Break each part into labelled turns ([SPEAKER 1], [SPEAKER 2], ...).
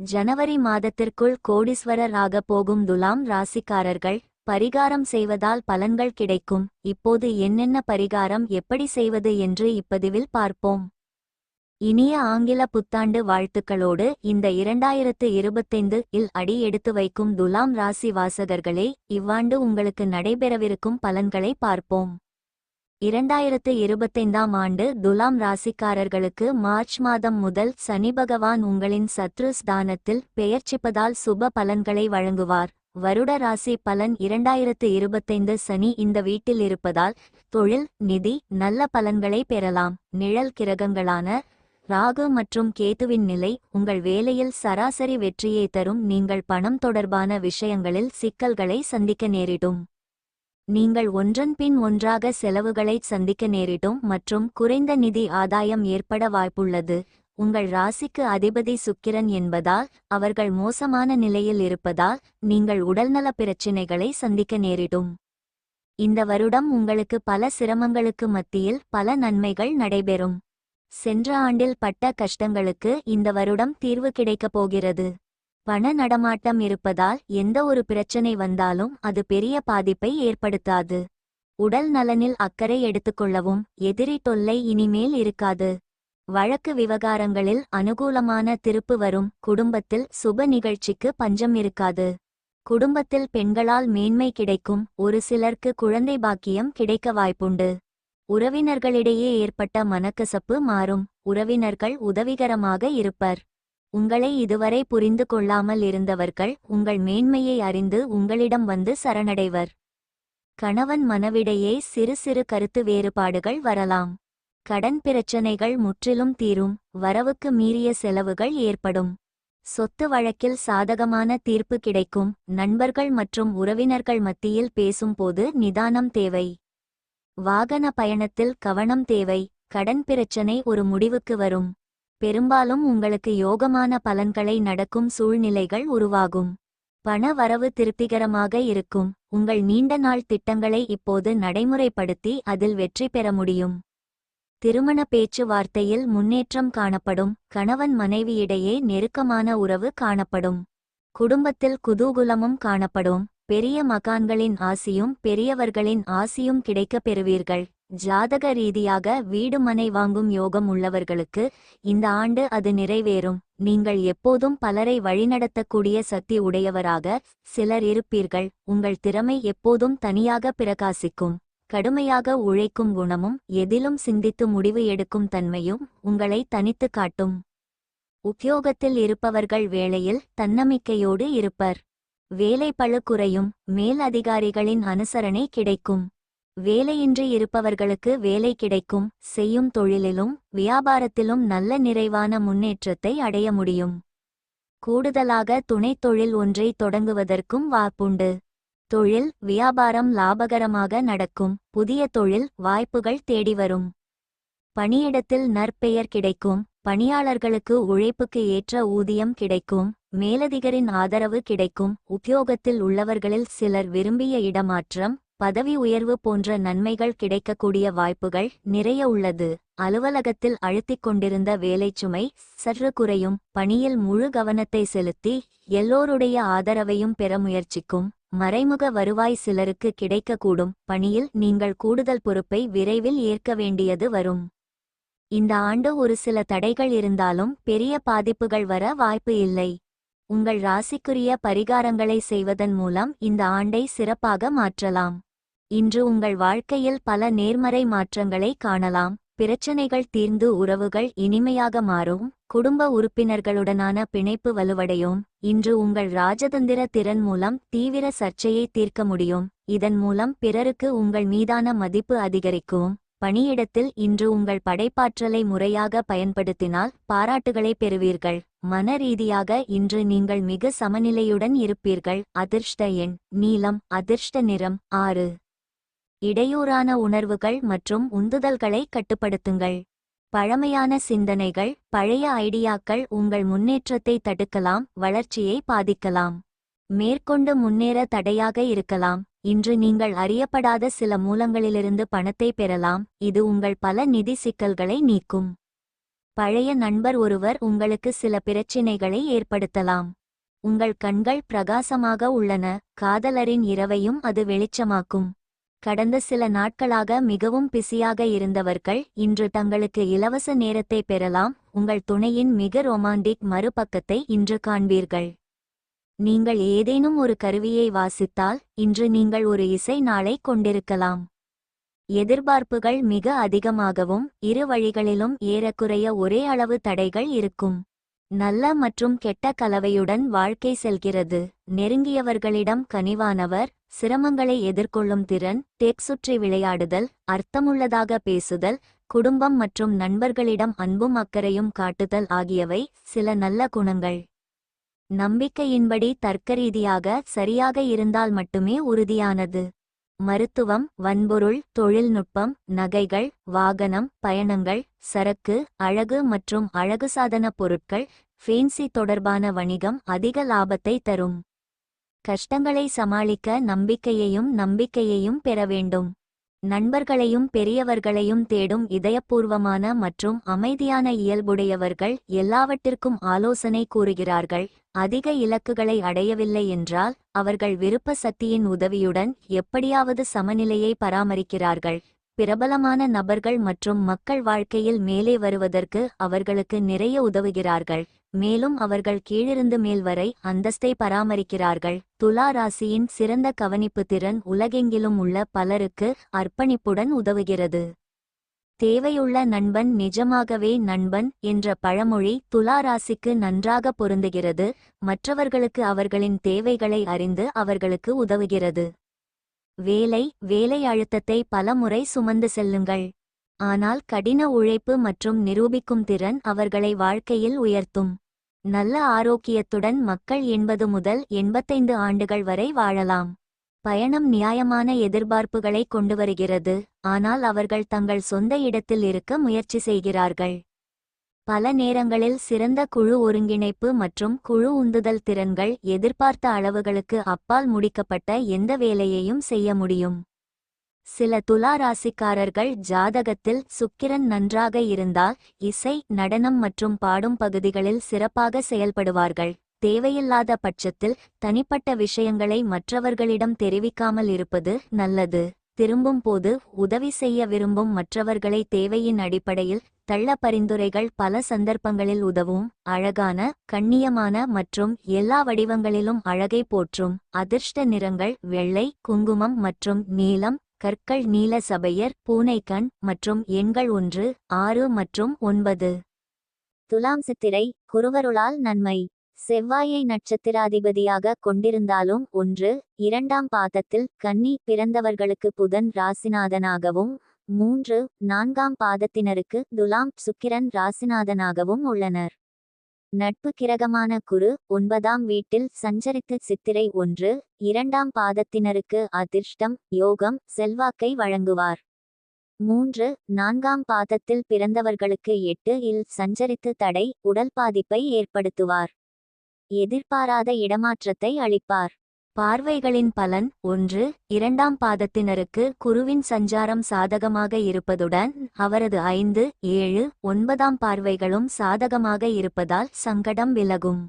[SPEAKER 1] ஜனவரி மாதத்திற்குள் கோடீஸ்வரர் ஆக போகும் துலாம் ராசிக்காரர்கள் பரிகாரம் செய்வதால் பலன்கள் கிடைக்கும். இப்போது என்னென்ன பரிகாரம் எப்படி செய்வது என்று இப்பதிவில் பார்ப்போம். இனிய ஆங்கில புத்தாண்டு வாழ்த்துக்களோடு இந்த இரண்டாயிரத்து இருபத்தைந்து இல் அடி எடுத்து வைக்கும் துலாம் ராசி வாசகர்களே இவ்வாண்டு உங்களுக்கு நடைபெறவிருக்கும் பலன்களை பார்ப்போம். இரண்டாயிரத்து இருபத்தைந்தாம் ஆண்டு துலாம் ராசிக்காரர்களுக்கு மார்ச் மாதம் முதல் சனி பகவான் உங்களின் சத்ரு ஸ்தானத்தில் பெயர்ச்சிப்பதால் சுப பலன்களை வழங்குவார். வருட ராசி பலன் இரண்டாயிரத்து இருபத்தைந்து சனி இந்த வீட்டில் இருப்பதால் தொழில் நிதி நல்ல பலன்களை பெறலாம். நிழல் கிரகங்களான ராகு மற்றும் கேதுவின் நிலை உங்கள் வேலையில் சராசரி வெற்றியை தரும். நீங்கள் பணம் தொடர்பான விஷயங்களில் சிக்கல்களை சந்திக்க நேரிடும். நீங்கள் ஒன்றன் பின் ஒன்றாக செலவுகளை சந்திக்க நேரிடும் மற்றும் குறைந்த நிதி ஆதாயம் ஏற்பட வாய்ப்புள்ளது. உங்கள் ராசிக்கு அதிபதி சுக்கிரன் என்பதால் அவர்கள் மோசமான நிலையில் இருப்பதால் நீங்கள் உடல்நல பிரச்சினைகளை சந்திக்க நேரிடும். இந்த வருடம் உங்களுக்கு பல சிரமங்களுக்கு மத்தியில் பல நன்மைகள் நடைபெறும். சென்ற ஆண்டில் பட்ட கஷ்டங்களுக்கு இந்த வருடம் தீர்வு கிடைக்கப் போகிறது. பண நடமாட்டம் இருப்பதால் எந்த ஒரு பிரச்சனை வந்தாலும் அது பெரிய பாதிப்பை ஏற்படுத்தாது. உடல் நலனில் அக்கறை எடுத்துக்கொள்ளவும் எதிரி தொல்லை இனிமேல் இருக்காது. வழக்கு விவகாரங்களில் அனுகூலமான திருப்பு வரும் குடும்பத்தில் சுப நிகழ்ச்சிக்கு பஞ்சம் இருக்காது. குடும்பத்தில் பெண்களால் மேன்மை கிடைக்கும் ஒரு சிலருக்கு குழந்தை பாக்கியம் கிடைக்க வாய்ப்புண்டு. உறவினர்களிடையே ஏற்பட்ட மனக்கசப்பு மாறும். உறவினர்கள் உதவிகரமாக இருப்பர். உங்களை இதுவரை புரிந்து கொள்ளாமல் இருந்தவர்கள் உங்கள் மேன்மையை அறிந்து உங்களிடம் வந்து சரணடைவர். கணவன் மனவிடையே சிறு சிறு கருத்து வேறுபாடுகள் வரலாம். கடன் பிரச்சனைகள் முற்றிலும் தீரும். வரவுக்கு மீறிய செலவுகள் ஏற்படும். சொத்து வழக்கில் சாதகமான தீர்ப்பு கிடைக்கும். நண்பர்கள் மற்றும் உறவினர்கள் மத்தியில் பேசும்போது நிதானம் தேவை. வாகன பயணத்தில் கவனம் தேவை. கடன் பிரச்சனை ஒரு முடிவுக்கு வரும். பெரும்பாலும் உங்களுக்கு யோகமான பலன்களை நடக்கும் சூழ்நிலைகள் உருவாகும். பண வரவு திருப்திகரமாக இருக்கும். உங்கள் நீண்ட நாள் திட்டங்களை இப்போது நடைமுறைப்படுத்தி அதில் வெற்றி பெற முடியும். திருமண பேச்சுவார்த்தையில் முன்னேற்றம் காணப்படும். கணவன் மனைவியிடையே நெருக்கமான உறவு காணப்படும். குடும்பத்தில் குதூகுலமும் காணப்படும். பெரிய மகான்களின் ஆசியும் பெரியவர்களின் ஆசியும் கிடைக்கப் பெறுவீர்கள். ஜாதக ரீதியாக வீடு மனை வாங்கும் யோகம் உள்ளவர்களுக்கு இந்த ஆண்டு அது நிறைவேறும். நீங்கள் எப்போதும் பலரை வழிநடத்தக்கூடிய சக்தி உடையவராக சிலர் இருப்பீர்கள். உங்கள் திறமை எப்போதும் தனியாக பிரகாசிக்கும். கடுமையாக உழைக்கும் குணமும் எதிலும் சிந்தித்து முடிவு எடுக்கும் தன்மையும் உங்களை தனித்து காட்டும். உத்தியோகத்தில் இருப்பவர்கள் வேளையில் தன்னம்பிக்கையோடு இருப்பர். வேலை பழு குறையும். மேல் அதிகாரிகளின் அனுசரணை கிடைக்கும். வேலையின்றி இருப்பவர்களுக்கு வேலை கிடைக்கும் செய்யும் தொழிலிலும் வியாபாரத்திலும் நல்ல நிறைவான முன்னேற்றத்தை அடைய முடியும். கூடுதலாக துணைத் தொழில் ஒன்றை தொடங்குவதற்கும் வாய்ப்புண்டு. தொழில் வியாபாரம் லாபகரமாக நடக்கும் புதிய தொழில் வாய்ப்புகள் தேடி வரும். பணியிடத்தில் நற்பெயர் கிடைக்கும் பணியாளர்களுக்கு உழைப்புக்கு ஏற்ற ஊதியம் கிடைக்கும் மேலதிகரின் ஆதரவு கிடைக்கும் உத்தியோகத்தில் உள்ளவர்களில் சிலர் விரும்பிய இடமாற்றம் பதவி உயர்வு போன்ற நன்மைகள் கிடைக்கக்கூடிய வாய்ப்புகள் நிறைய உள்ளது. அலுவலகத்தில் அழுத்திக் கொண்டிருந்த வேலைச்சுமை சற்று குறையும். பணியில் முழு கவனத்தை செலுத்தி எல்லோருடைய ஆதரவையும் பெற முயற்சிக்கும். மறைமுக வருவாய் சிலருக்கு கிடைக்கக்கூடும். பணியில் நீங்கள் கூடுதல் பொறுப்பை விரைவில் ஏற்க வேண்டியது வரும். இந்த ஆண்டு ஒரு சில தடைகள் இருந்தாலும் பெரிய பாதிப்புகள் வர வாய்ப்பு இல்லை. உங்கள் ராசிக்குரிய பரிகாரங்களை செய்வதன் மூலம் இந்த ஆண்டை சிறப்பாக மாற்றலாம். இன்று உங்கள் வாழ்க்கையில் பல நேர்மறை மாற்றங்களை காணலாம். பிரச்சனைகள் தீர்ந்து உறவுகள் இனிமையாக மாறும். குடும்ப உறுப்பினர்களுடனான பிணைப்பு வலுவடையும். இன்று உங்கள் ராஜதந்திர திறன் மூலம் தீவிர சர்ச்சையை தீர்க்க முடியும். இதன் மூலம் பிறருக்கு உங்கள் மீதான மதிப்பு அதிகரிக்கும். பணியிடத்தில் இன்று உங்கள் படைப்பாற்றலை முறையாக பயன்படுத்தினால் பாராட்டுகளை பெறுவீர்கள். மன ரீதியாக இன்று நீங்கள் மிக சமநிலையுடன் இருப்பீர்கள். அதிர்ஷ்ட எண் நீலம் அதிர்ஷ்ட நிறம் ஆறு. இடையூறான உணர்வுகள் மற்றும் உந்துதல்களை கட்டுப்படுத்துங்கள். பழமையான சிந்தனைகள் பழைய ஐடியாக்கள் உங்கள் முன்னேற்றத்தை தடுக்கலாம் வளர்ச்சியை பாதிக்கலாம். மேற்கொண்டு முன்னேற தடையாக இருக்கலாம். இன்று நீங்கள் அறியப்படாத சில மூலங்களிலிருந்து பணத்தை பெறலாம். இது உங்கள் பல நிதி சிக்கல்களை நீக்கும். பழைய நண்பர் ஒருவர் உங்களுக்கு சில பிரச்சினைகளை ஏற்படுத்தலாம். உங்கள் கண்கள் பிரகாசமாக உள்ளன. காதலரின் இரவையும் அது வெளிச்சமாக்கும். கடந்த சில நாட்களாக மிகவும் பிஸியாக இருந்தவர்கள் இன்று தங்களுக்கு இலவச நேரத்தை பெறலாம் உங்கள் துணையின் மிக ரொமாண்டிக் மறுபக்கத்தை இன்று காண்பீர்கள். நீங்கள் ஏதேனும் ஒரு கருவியை வாசித்தால் இன்று நீங்கள் ஒரு இசை நாளை கொண்டிருக்கலாம். எதிர்பார்ப்புகள் மிக அதிகமாகவும் இரு வழிகளிலும் ஏறக்குறைய ஒரே அளவு தடைகள் இருக்கும். நல்ல மற்றும் கெட்ட கலவையுடன் வாழ்க்கை செல்கிறது. நெருங்கியவர்களிடம் கனிவானவர் சிரமங்களை எதிர்கொள்ளும் திறன் டேக் சுற்றி விளையாடுதல் அர்த்தமுள்ளதாக பேசுதல் குடும்பம் மற்றும் நண்பர்களிடம் அன்பும் அக்கறையும் காட்டுதல் ஆகியவை சில நல்ல குணங்கள். நம்பிக்கையின்படி தர்க்கரீதியாக சரியாக இருந்தால் மட்டுமே உறுதியானது. மருத்துவம் வன்பொருள் தொழில்நுட்பம் நகைகள் வாகனம் பயணங்கள் சரக்கு அழகு மற்றும் அழகு சாதனப் பொருட்கள் ஃபேன்சி தொடர்பான வணிகம் அதிக லாபத்தை தரும். கஷ்டங்களை சமாளிக்க நம்பிக்கையையும் நம்பிக்கையையும் பெற வேண்டும். நண்பர்களையும் பெரியவர்களையும் தேடும் இதயபூர்வமான மற்றும் அமைதியான இயல்புடையவர்கள் எல்லாவற்றிற்கும் ஆலோசனை கூறுகிறார்கள். அதிக இலக்குகளை அடையவில்லை என்றால் அவர்கள் விருப்ப சக்தியின் உதவியுடன் எப்படியாவது சமநிலையை பராமரிக்கிறார்கள். பிரபலமான நபர்கள் மற்றும் மக்கள் வாழ்க்கையில் மேலே வருவதற்கு அவர்களுக்கு நிறைய உதவுகிறார்கள். மேலும் அவர்கள் கீழிருந்து மேல் வரை அந்தஸ்தை பராமரிக்கிறார்கள். துலா ராசியின் சிறந்த கவனிப்பு திறன் உலகெங்கிலும் உள்ள பலருக்கு அர்ப்பணிப்புடன் உதவுகிறது. தேவையுள்ள நண்பன் நிஜமாகவே நண்பன் என்ற பழமொழி துலா ராசிக்கு நன்றாக பொருந்துகிறது. மற்றவர்களுக்கு அவர்களின் தேவைகளை அறிந்து அவர்களுக்கு உதவுகிறது. வேலை வேலை அழுத்தத்தை பலமுறை சுமந்து செல்லுங்கள். ஆனால் கடின உழைப்பு மற்றும் நிரூபிக்கும் திறன் அவர்களை வாழ்க்கையில் உயர்த்தும். நல்ல ஆரோக்கியத்துடன் மக்கள் எண்பது முதல் எண்பத்தைந்து ஆண்டுகள் வரை வாழலாம். பயணம் நியாயமான எதிர்பார்ப்புகளை கொண்டு வருகிறது ஆனால் அவர்கள் தங்கள் சொந்த இடத்தில் இருக்க முயற்சி செய்கிறார்கள். பல நேரங்களில் சிறந்த குழு ஒருங்கிணைப்பு மற்றும் குழு உந்துதல் திறன்கள் எதிர்பார்த்த அளவுகளுக்கு அப்பால் முடிக்கப்பட்ட எந்த வேலையையும் செய்ய முடியும். சில துலா ராசிக்காரர்கள் ஜாதகத்தில் சுக்கிரன் நன்றாக இருந்தால் இசை நடனம் மற்றும் பாடும் பகுதிகளில் சிறப்பாக செயல்படுவார்கள். தேவையில்லாத பட்சத்தில் தனிப்பட்ட விஷயங்களை மற்றவர்களிடம் தெரிவிக்காமல் இருப்பது நல்லது. திரும்பும் போது உதவி செய்ய விரும்பும் மற்றவர்களை தேவையின் அடிப்படையில் தள்ள பரிந்துரைகள் பல சந்தர்ப்பங்களில் உதவும். அழகான கண்ணியமான மற்றும் எல்லா வடிவங்களிலும் அழகை போற்றும். அதிர்ஷ்ட நிறங்கள் வெள்ளை குங்குமம் மற்றும் நீலம் கற்கள் நீல சபையர் பூனைக்கண் மற்றும் எண்கள் ஒன்று ஆறு மற்றும் ஒன்பது. துலாம் சித்திரை குருவருளால் நன்மை. செவ்வாயை நட்சத்திராதிபதியாக கொண்டிருந்தாலும் ஒன்று இரண்டாம் பாதத்தில் கன்னி பிறந்தவர்களுக்கு புதன் ராசிநாதனாகவும் மூன்று நான்காம் பாதத்தினருக்கு துலாம் சுக்கிரன் ராசிநாதனாகவும் உள்ளனர். நட்பு கிரகமான குரு ஒன்பதாம் வீட்டில் சஞ்சரித்து சித்திரை ஒன்று இரண்டாம் பாதத்தினருக்கு அதிர்ஷ்டம் யோகம் செல்வாக்கை வழங்குவார். மூன்று நான்காம் பாதத்தில் பிறந்தவர்களுக்கு எட்டு இல் சஞ்சரித்து தடை உடல் பாதிப்பை ஏற்படுத்துவார். எதிர்பாராத இடமாற்றத்தை அளிப்பார். பார்வைகளின் பலன் ஒன்று இரண்டாம் பாதத்தினருக்கு குருவின் சஞ்சாரம் சாதகமாக இருப்பதுடன் அவரது ஐந்து ஏழு ஒன்பதாம் பார்வைகளும் சாதகமாக இருப்பதால் சங்கடம் விலகும்.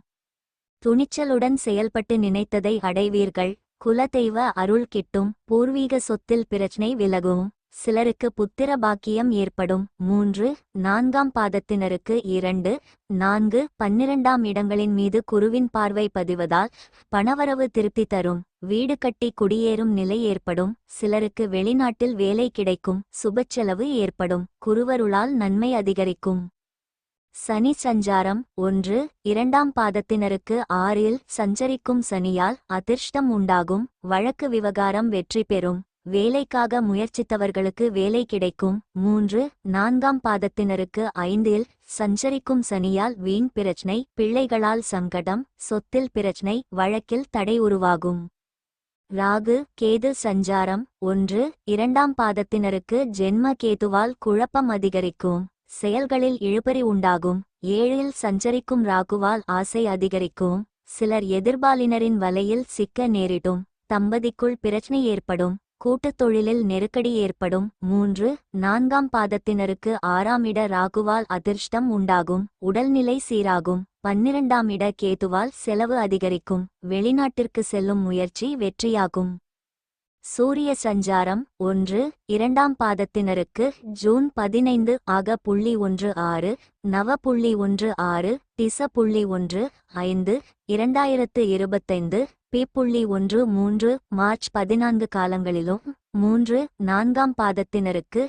[SPEAKER 1] துணிச்சலுடன் செயல்பட்டு நினைத்ததை அடைவீர்கள். குலதெய்வ அருள் கிட்டும் பூர்வீக சொத்தில் பிரச்சனை விலகும். சிலருக்கு புத்திர பாக்கியம் ஏற்படும். மூன்று நான்காம் பாதத்தினருக்கு இரண்டு நான்கு பன்னிரண்டாம் இடங்களின் மீது குருவின் பார்வை பதிவதால் பணவரவு திருப்தி தரும். வீடு கட்டி குடியேறும் நிலை ஏற்படும். சிலருக்கு வெளிநாட்டில் வேலை கிடைக்கும். சுபச்செலவு ஏற்படும். குருவருளால் நன்மை அதிகரிக்கும். சனி சஞ்சாரம். ஒன்று இரண்டாம் பாதத்தினருக்கு ஆறில் சஞ்சரிக்கும் சனியால் அதிர்ஷ்டம் உண்டாகும். வழக்கு விவகாரம் வெற்றி பெறும். வேலைக்காக முயற்சித்தவர்களுக்கு வேலை கிடைக்கும். மூன்று நான்காம் பாதத்தினருக்கு ஐந்தில் சஞ்சரிக்கும் சனியால் வீண் பிரச்சனை பிள்ளைகளால் சங்கடம் சொத்தில் பிரச்சனை வழக்கில் தடை உருவாகும். ராகு கேது சஞ்சாரம். ஒன்று இரண்டாம் பாதத்தினருக்கு ஜென்ம கேதுவால் குழப்பம் அதிகரிக்கும். செயல்களில் இழுபறி உண்டாகும். ஏழில் சஞ்சரிக்கும் ராகுவால் ஆசை அதிகரிக்கும். சிலர் எதிர்பாலினரின் வலையில் சிக்க நேரிடும். தம்பதிக்குள் பிரச்சனை ஏற்படும். கூட்டுத் தொழிலில் நெருக்கடி ஏற்படும். மூன்று நான்காம் பாதத்தினருக்கு ஆறாம் இட ராகுவால் அதிர்ஷ்டம் உண்டாகும். உடல்நிலை சீராகும். பன்னிரண்டாம் இட கேதுவால் செலவு அதிகரிக்கும். வெளிநாட்டிற்கு செல்லும் முயற்சி வெற்றியாகும். சூரிய சஞ்சாரம் ஒன்று இரண்டாம் பாதத்தினருக்கு ஜூன் பதினைந்து ஆக புள்ளி ஒன்று ஆறு நவ புள்ளி ஒன்று ஆறு திச புள்ளி ஒன்று ஐந்து இரண்டாயிரத்து இருபத்தைந்து பி புள்ளி ஒன்று மூன்று மார்ச் பதினான்கு காலங்களிலும் மூன்று நான்காம் பாதத்தினருக்கு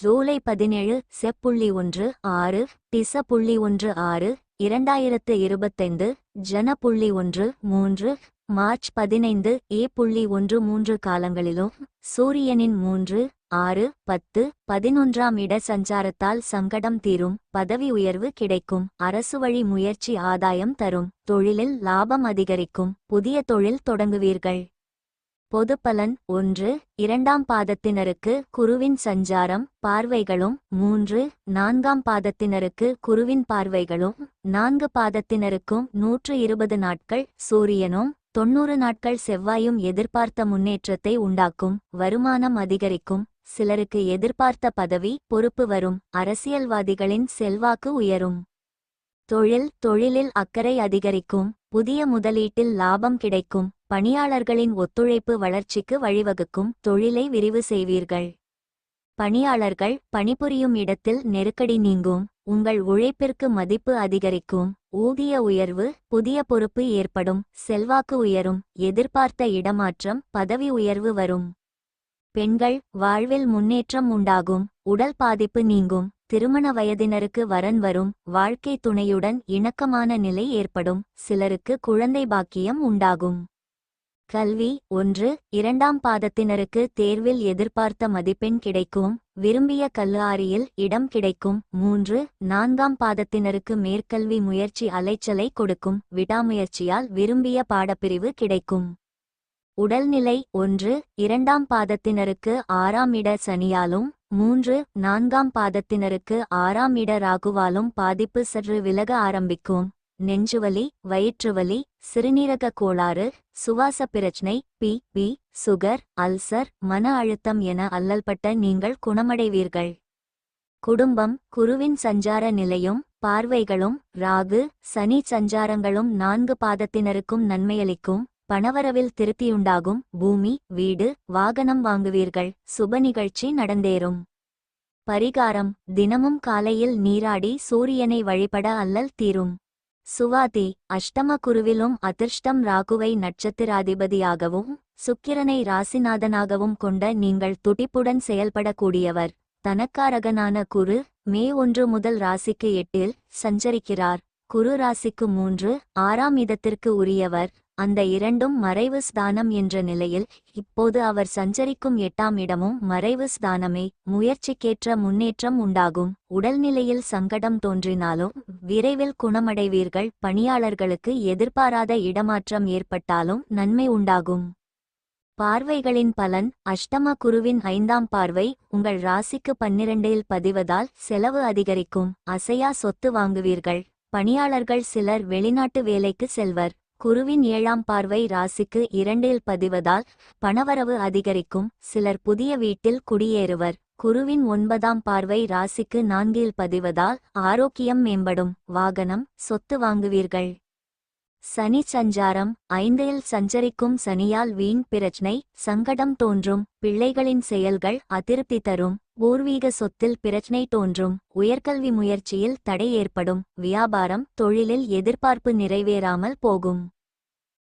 [SPEAKER 1] ஜூலை பதினேழு செப்புள்ளி ஒன்று ஆறு திச புள்ளி ஒன்று ஆறு இரண்டாயிரத்து இருபத்தைந்து ஜன புள்ளி ஒன்று மூன்று மார்ச் பதினைந்து ஏ புள்ளி ஒன்று மூன்று காலங்களிலும் சூரியனின் மூன்று ஆறு பத்து பதினொன்றாம் இட சஞ்சாரத்தால் சங்கடம் தீரும் பதவி உயர்வு கிடைக்கும் அரசு வழி முயற்சி ஆதாயம் தரும் தொழிலில் லாபம் அதிகரிக்கும் புதிய தொழில் தொடங்குவீர்கள். பொதுப்பலன் ஒன்று இரண்டாம் பாதத்தினருக்கு குருவின் சஞ்சாரம் பார்வைகளும் மூன்று நான்காம் பாதத்தினருக்கு குருவின் பார்வைகளும் நான்கு பாதத்தினருக்கும் நூற்று இருபது நாட்கள் சூரியனும் தொன்னூறு நாட்கள் செவ்வாயும் எதிர்பார்த்த முன்னேற்றத்தை உண்டாக்கும் வருமானம் அதிகரிக்கும் சிலருக்கு எதிர்பார்த்த பதவி பொறுப்பு வரும். அரசியல்வாதிகளின் செல்வாக்கு உயரும். தொழில் தொழிலில் அக்கறை அதிகரிக்கும். புதிய முதலீட்டில் லாபம் கிடைக்கும். பணியாளர்களின் ஒத்துழைப்பு வளர்ச்சிக்கு வழிவகுக்கும். தொழிலை விரிவு செய்வீர்கள். பணியாளர்கள் பணிபுரியும் இடத்தில் நெருக்கடி நீங்கும். உங்கள் உழைப்பிற்கு மதிப்பு அதிகரிக்கும். ஊதிய உயர்வு புதிய பொறுப்பு ஏற்படும். செல்வாக்கு உயரும். எதிர்பார்த்த இடமாற்றம் பதவி உயர்வு வரும். பெண்கள் வாழ்வில் முன்னேற்றம் உண்டாகும் உடல் பாதிப்பு நீங்கும் திருமண வயதினருக்கு வரன் வரும் வாழ்க்கை துணையுடன் இணக்கமான நிலை ஏற்படும் சிலருக்கு குழந்தை பாக்கியம் உண்டாகும். கல்வி ஒன்று இரண்டாம் பாதத்தினருக்கு தேர்வில் எதிர்பார்த்த மதிப்பெண் கிடைக்கும் விரும்பிய கல்லாரியில் இடம் கிடைக்கும் மூன்று நான்காம் பாதத்தினருக்கு மேற்கல்வி முயற்சி அலைச்சலை கொடுக்கும் விடாமுயற்சியால் விரும்பிய பாடப்பிரிவு கிடைக்கும். உடல்நிலை ஒன்று இரண்டாம் பாதத்தினருக்கு ஆறாம் இட சனியாலும் மூன்று நான்காம் பாதத்தினருக்கு ஆறாம் இட ராகுவாலும் பாதிப்பு சற்று விலக ஆரம்பிக்கும். நெஞ்சுவலி வயிற்றுவலி சிறுநீரக கோளாறு சுவாச பிரச்சனை பி பி சுகர் அல்சர் மன அழுத்தம் என அல்லல்பட்ட நீங்கள் குணமடைவீர்கள். குடும்பம் குருவின் சஞ்சார நிலையும் பார்வைகளும் ராகு சனி சஞ்சாரங்களும் நான்கு பாதத்தினருக்கும் நன்மையளிக்கும். பணவரவில் திருப்தியுண்டாகும் பூமி வீடு வாகனம் வாங்குவீர்கள். சுப நிகழ்ச்சி நடந்தேறும். பரிகாரம் தினமும் காலையில் நீராடி சூரியனை வழிபட அல்லல் தீரும். சுவாதி அஷ்டம குருவிலும் அதிர்ஷ்டம் ராகுவை நட்சத்திராதிபதியாகவும் சுக்கிரனை ராசிநாதனாகவும் கொண்ட நீங்கள் துடிப்புடன் செயல்படக்கூடியவர். தனக்காரகனான குரு மே ஒன்று முதல் ராசிக்கு எட்டில் சஞ்சரிக்கிறார். குரு ராசிக்கு மூன்று ஆறாம் இடத்திற்கு உரியவர். அந்த இரண்டும் மறைவு ஸ்தானம் என்ற நிலையில் இப்போது அவர் சஞ்சரிக்கும் எட்டாம் இடமும் மறைவு ஸ்தானமே முயற்சிக்கேற்ற முன்னேற்றம் உண்டாகும். உடல்நிலையில் சங்கடம் தோன்றினாலும் விரைவில் குணமடைவீர்கள். பணியாளர்களுக்கு எதிர்பாராத இடமாற்றம் ஏற்பட்டாலும் நன்மை உண்டாகும். பார்வைகளின் பலன் அஷ்டம குருவின் ஐந்தாம் பார்வை உங்கள் ராசிக்கு பன்னிரண்டில் பதிவதால் செலவு அதிகரிக்கும். அசையா சொத்து வாங்குவீர்கள். பணியாளர்கள் சிலர் வெளிநாட்டு வேலைக்கு செல்வர். குருவின் ஏழாம் பார்வை ராசிக்கு இரண்டில் பதிவதால் பணவரவு அதிகரிக்கும். சிலர் புதிய வீட்டில் குடியேறுவர். குருவின் ஒன்பதாம் பார்வை ராசிக்கு நான்கில் பதிவதால் ஆரோக்கியம் மேம்படும். வாகனம் சொத்து வாங்குவீர்கள். சனி சஞ்சாரம் ஐந்தில் சஞ்சரிக்கும் சனியால் வீண் பிரச்சனை சங்கடம் தோன்றும். பிள்ளைகளின் செயல்கள் அதிருப்தி தரும். பூர்வீக சொத்தில் பிரச்சினை தோன்றும். உயர்கல்வி முயற்சியில் தடை ஏற்படும். வியாபாரம் தொழிலில் எதிர்பார்ப்பு நிறைவேறாமல் போகும்.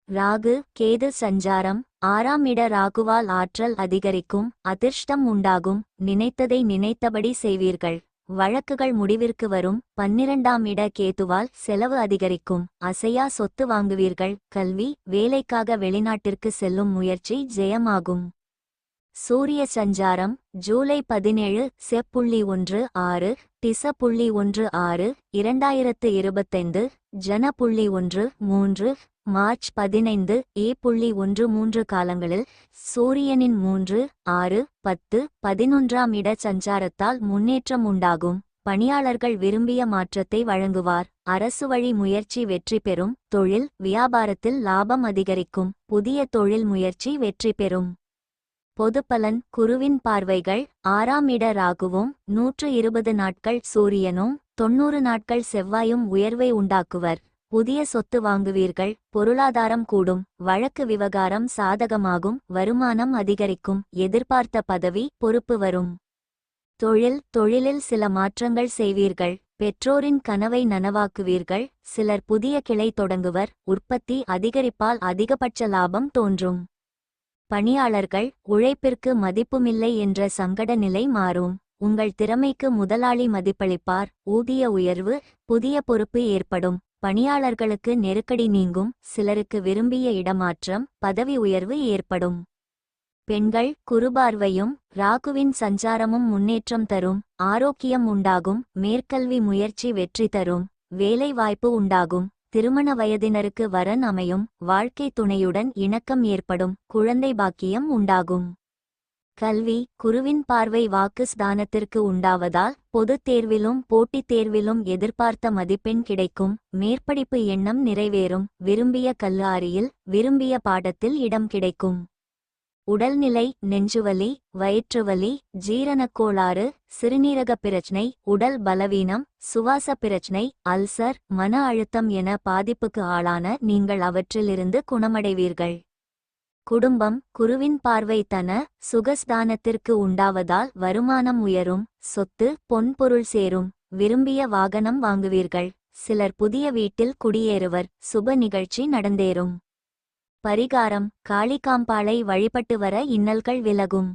[SPEAKER 1] ராகு கேது சஞ்சாரம் ஆறாம் இட ராகுவால் ஆற்றல் அதிகரிக்கும் அதிர்ஷ்டம் உண்டாகும். நினைத்ததை நினைத்தபடி செய்வீர்கள். வழக்குகள் முடிவிற்கு வரும். பன்னிரண்டாம் இட கேதுவால் செலவு அதிகரிக்கும். அசையா சொத்து வாங்குவீர்கள். கல்வி வேலைக்காக வெளிநாட்டிற்கு செல்லும் முயற்சி ஜெயமாகும். சூரிய சஞ்சாரம் ஜூலை பதினேழு செப்புள்ளி ஒன்று ஆறு திச புள்ளி ஒன்று ஆறு இரண்டாயிரத்து இருபத்தைந்து ஜன புள்ளி ஒன்று மூன்று மார்ச் பதினைந்து ஏ புள்ளி ஒன்று மூன்று காலங்களில் சூரியனின் மூன்று ஆறு பத்து பதினொன்றாம் இட சஞ்சாரத்தால் முன்னேற்றம் உண்டாகும். பணியாளர்கள் விரும்பிய மாற்றத்தை வழங்குவார். அரசு வழி முயற்சி வெற்றி பெறும். தொழில் வியாபாரத்தில் லாபம் அதிகரிக்கும். புதிய தொழில் முயற்சி வெற்றி பெறும். பொதுப்பலன் குருவின் பார்வைகள் ஆறாம் இட ராகுவும் நூற்று இருபது நாட்கள் சூரியனும் தொன்னூறு நாட்கள் செவ்வாயும் உயர்வை உண்டாக்குவர். புதிய சொத்து வாங்குவீர்கள் பொருளாதாரம் கூடும் வழக்கு விவகாரம் சாதகமாகும் வருமானம் அதிகரிக்கும் எதிர்பார்த்த பதவி பொறுப்பு வரும். தொழில் தொழிலில் சில மாற்றங்கள் செய்வீர்கள் பெற்றோரின் கனவை நனவாக்குவீர்கள் சிலர் புதிய கிளை தொடங்குவர் உற்பத்தி அதிகரிப்பால் அதிகபட்ச லாபம் தோன்றும். பணியாளர்கள் உழைப்பிற்கு மதிப்புமில்லை என்ற சங்கட நிலை மாறும். உங்கள் திறமைக்கு முதலாளி மதிப்பளிப்பார். ஊதிய உயர்வு புதிய பொறுப்பு ஏற்படும். பணியாளர்களுக்கு நெருக்கடி நீங்கும். சிலருக்கு விரும்பிய இடமாற்றம் பதவி உயர்வு ஏற்படும். பெண்கள் குறுபார்வையும் ராகுவின் சஞ்சாரமும் முன்னேற்றம் தரும். ஆரோக்கியம் உண்டாகும். மேற்கல்வி முயற்சி வெற்றி தரும். வேலை வாய்ப்பு உண்டாகும். திருமண வயதினருக்கு வரன் அமையும் வாழ்க்கை துணையுடன் இணக்கம் ஏற்படும் குழந்தை பாக்கியம் உண்டாகும். கல்வி குருவின் பார்வை வாக்கு ஸ்தானத்திற்கு உண்டாவதால் பொதுத் தேர்விலும் போட்டித் தேர்விலும் எதிர்பார்த்த மதிப்பெண் கிடைக்கும் மேற்படிப்பு எண்ணம் நிறைவேறும் விரும்பிய கல்லாரியில் விரும்பிய பாடத்தில் இடம் கிடைக்கும். உடல்நிலை நெஞ்சுவலி வயிற்றுவலி ஜீரணக்கோளாறு சிறுநீரகப் பிரச்சினை உடல் பலவீனம் சுவாச பிரச்சினை அல்சர் மன அழுத்தம் என பாதிப்புக்கு ஆளான நீங்கள் அவற்றிலிருந்து குணமடைவீர்கள். குடும்பம் குருவின் பார்வை தன சுகஸ்தானத்திற்கு உண்டாவதால் வருமானம் உயரும் சொத்து பொன்பொருள் சேரும் விரும்பிய வாகனம் வாங்குவீர்கள். சிலர் புதிய வீட்டில் குடியேறுவர் சுப நிகழ்ச்சி நடந்தேறும். பரிகாரம் காளிகாம்பாளை வழிபட்டு வர இன்னல்கள் விலகும்.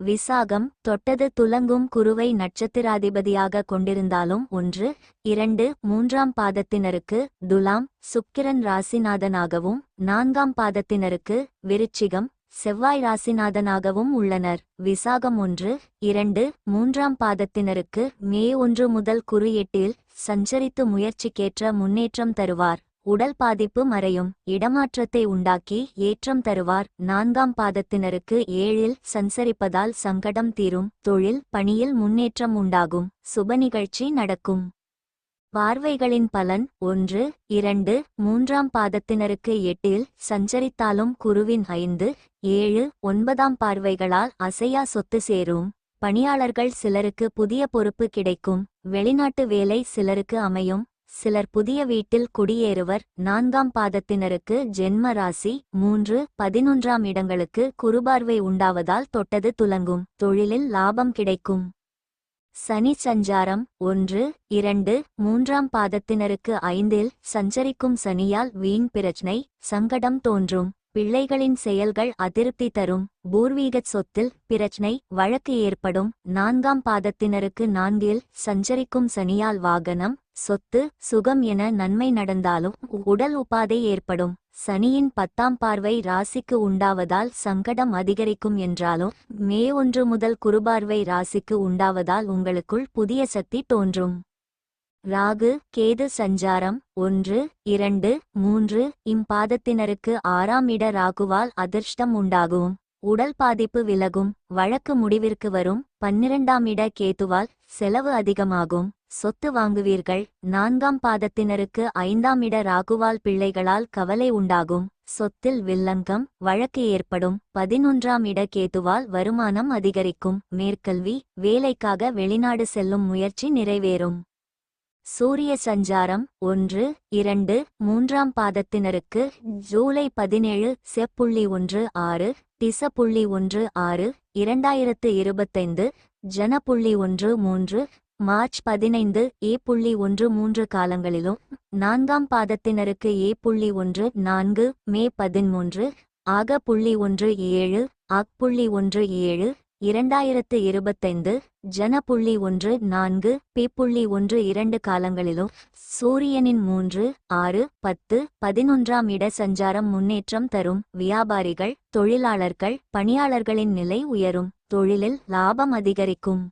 [SPEAKER 1] விசாகம் தொட்டது துலங்கும் குருவை நட்சத்திராதிபதியாக கொண்டிருந்தாலும் ஒன்று இரண்டு மூன்றாம் பாதத்தினருக்கு துலாம் சுக்கிரன் ராசிநாதனாகவும் நான்காம் பாதத்தினருக்கு விருச்சிகம் செவ்வாய் ராசிநாதனாகவும் உள்ளனர். விசாகம் ஒன்று இரண்டு மூன்றாம் பாதத்தினருக்கு மே ஒன்று முதல் குறியீட்டில் எட்டில் சஞ்சரித்து முயற்சிக்கேற்ற முன்னேற்றம் தருவார். உடல் பாதிப்பு மறையும். இடமாற்றத்தை உண்டாக்கி ஏற்றம் தருவார். நான்காம் பாதத்தினருக்கு ஏழில் சஞ்சரிப்பதால் சங்கடம் தீரும். தொழில் பணியில் முன்னேற்றம் உண்டாகும். சுப நிகழ்ச்சி நடக்கும். பார்வைகளின் பலன் ஒன்று இரண்டு மூன்றாம் பாதத்தினருக்கு எட்டில் சஞ்சரித்தாலும் குருவின் ஐந்து ஏழு ஒன்பதாம் பார்வைகளால் அசையா சொத்து சேரும். பணியாளர்கள் சிலருக்கு புதிய பொறுப்பு கிடைக்கும். வெளிநாட்டு வேலை சிலருக்கு அமையும். சிலர் புதிய வீட்டில் குடியேறுவர். நான்காம் பாதத்தினருக்கு ஜென்ம ராசி. மூன்று பதினொன்றாம் இடங்களுக்கு குறுபார்வை உண்டாவதால் தொட்டது துலங்கும். தொழிலில் லாபம் கிடைக்கும். சனி சஞ்சாரம். ஒன்று இரண்டு மூன்றாம் பாதத்தினருக்கு ஐந்தில் சஞ்சரிக்கும் சனியால் வீண் பிரச்சனை சங்கடம் தோன்றும். பிள்ளைகளின் செயல்கள் அதிருப்தி தரும். பூர்வீகச் சொத்தில் பிரச்சனை வழக்கு ஏற்படும். நான்காம் பாதத்தினருக்கு நான்கில் சஞ்சரிக்கும் சனியால் வாகனம் சொத்து சுகம் என நன்மை நடந்தாலும் உடல் உபாதை ஏற்படும். சனியின் பத்தாம் பார்வை ராசிக்கு உண்டாவதால் சங்கடம் அதிகரிக்கும் என்றாலும் மே ஒன்று முதல் குறுபார்வை ராசிக்கு உண்டாவதால் உங்களுக்குள் புதிய சக்தி தோன்றும். ராகு கேது சஞ்சாரம் ஒன்று இரண்டு மூன்று இம்பாதத்தினருக்கு ஆறாம் இட ராகுவால் அதிர்ஷ்டம் உண்டாகும். உடல் பாதிப்பு விலகும் வழக்கு முடிவிற்கு வரும் பன்னிரண்டாம் இட கேதுவால் செலவு அதிகமாகும். சொத்து வாங்குவீர்கள் நான்காம் பாதத்தினருக்கு ஐந்தாம் இட ராகுவால் பிள்ளைகளால் கவலை உண்டாகும். சொத்தில் வில்லங்கம் வழக்கு ஏற்படும் பதினொன்றாம் இட கேதுவால் வருமானம் அதிகரிக்கும். மேற்கல்வி வேலைக்காக வெளிநாடு செல்லும் முயற்சி நிறைவேறும். சூரிய சஞ்சாரம் ஒன்று இரண்டு மூன்றாம் பாதத்தினருக்கு ஜூலை பதினேழு செப்புள்ளி ஒன்று ஆறு திச புள்ளி ஒன்று ஆறு இரண்டாயிரத்து இருபத்தைந்து ஜன புள்ளி ஒன்று மூன்று மார்ச் பதினைந்து ஏ புள்ளி ஒன்று மூன்று காலங்களிலும் நான்காம் பாதத்தினருக்கு ஏ புள்ளி ஒன்று நான்கு மே பதிமூன்று ஆக புள்ளி ஒன்று ஏழு அக் புள்ளி ஒன்று ஏழு இரண்டாயிரத்து இருபத்தைந்து ஜன புள்ளி ஒன்று நான்கு பி புள்ளி ஒன்று இரண்டு காலங்களிலும் சூரியனின் மூன்று ஆறு பத்து பதினொன்றாம் இட சஞ்சாரம் முன்னேற்றம் தரும் வியாபாரிகள் தொழிலாளர்கள் பணியாளர்களின் நிலை உயரும் தொழிலில் லாபம் அதிகரிக்கும்.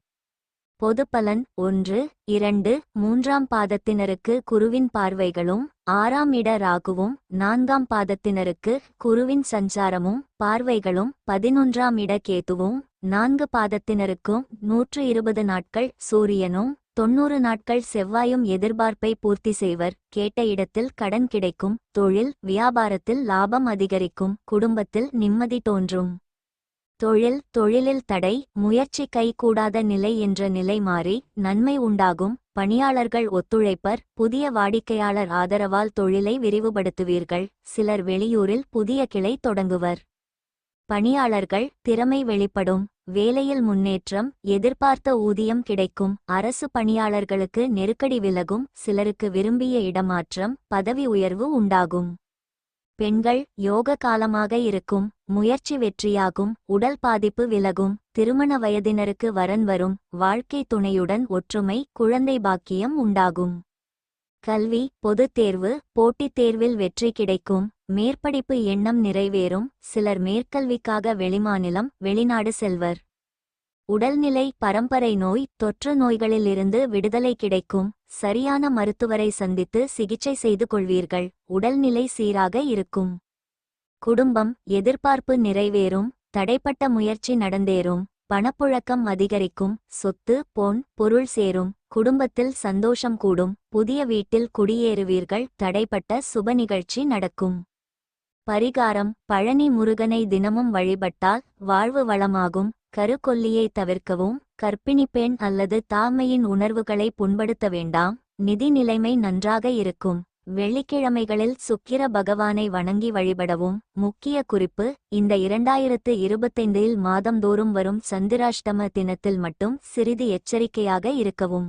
[SPEAKER 1] பொதுப்பலன் ஒன்று இரண்டு மூன்றாம் பாதத்தினருக்கு குருவின் பார்வைகளும் ஆறாம் இட ராகுவும் நான்காம் பாதத்தினருக்கு குருவின் சஞ்சாரமும் பார்வைகளும் பதினொன்றாம் இட கேதுவும் நான்கு பாதத்தினருக்கும் நூற்று இருபது நாட்கள் சூரியனும் தொன்னூறு நாட்கள் செவ்வாயும் எதிர்பார்ப்பை பூர்த்தி செய்வர். கேட்ட இடத்தில் கடன் கிடைக்கும் தொழில் வியாபாரத்தில் லாபம் அதிகரிக்கும் குடும்பத்தில் நிம்மதி தோன்றும். தொழில் தொழிலில் தடை முயற்சி கைகூடாத நிலை என்ற நிலை மாறி நன்மை உண்டாகும். பணியாளர்கள் ஒத்துழைப்பர் புதிய வாடிக்கையாளர் ஆதரவால் தொழிலை விரிவுபடுத்துவீர்கள். சிலர் வெளியூரில் புதிய கிளை தொடங்குவர். பணியாளர்கள் திறமை வெளிப்படும். வேலையில் முன்னேற்றம் எதிர்பார்த்த ஊதியம் கிடைக்கும். அரசு பணியாளர்களுக்கு நெருக்கடி விலகும். சிலருக்கு விரும்பிய இடமாற்றம் பதவி உயர்வு உண்டாகும். பெண்கள் யோக காலமாக இருக்கும். முயற்சி வெற்றியாகும். உடல் பாதிப்பு விலகும். திருமண வயதினருக்கு வரன் வரும். வாழ்க்கை துணையுடன் ஒற்றுமை குழந்தை பாக்கியம் உண்டாகும். கல்வி பொதுத் தேர்வு போட்டித் தேர்வில் வெற்றி கிடைக்கும். மேற்படிப்பு எண்ணம் நிறைவேறும். சிலர் மேற்கல்விக்காக வெளிமாநிலம் வெளிநாடு செல்வர். உடல்நிலை பரம்பரை நோய் தொற்று நோய்களிலிருந்து விடுதலை கிடைக்கும். சரியான மருத்துவரை சந்தித்து சிகிச்சை செய்து கொள்வீர்கள். உடல்நிலை சீராக இருக்கும். குடும்பம் எதிர்பார்ப்பு நிறைவேறும். தடைப்பட்ட முயற்சி நடந்தேறும். பணப்புழக்கம் அதிகரிக்கும் சொத்து பொன் பொருள் சேரும் குடும்பத்தில் சந்தோஷம் கூடும் புதிய வீட்டில் குடியேறுவீர்கள் தடைப்பட்ட சுப நிகழ்ச்சி நடக்கும். பரிகாரம் பழனி முருகனை தினமும் வழிபட்டால் வாழ்வு வளமாகும் கருக்கொல்லியை தவிர்க்கவும் கர்ப்பிணி பெண் அல்லது தாமையின் உணர்வுகளை புண்படுத்த வேண்டாம் நிதி நிலைமை நன்றாக இருக்கும். வெள்ளிக்கிழமைகளில் சுக்கிர பகவானை வணங்கி வழிபடவும் முக்கிய குறிப்பு இந்த இரண்டாயிரத்து இருபத்தைந்தில் மாதந்தோறும் வரும் சந்திராஷ்டம தினத்தில் மட்டும் சிறிது எச்சரிக்கையாக இருக்கவும்.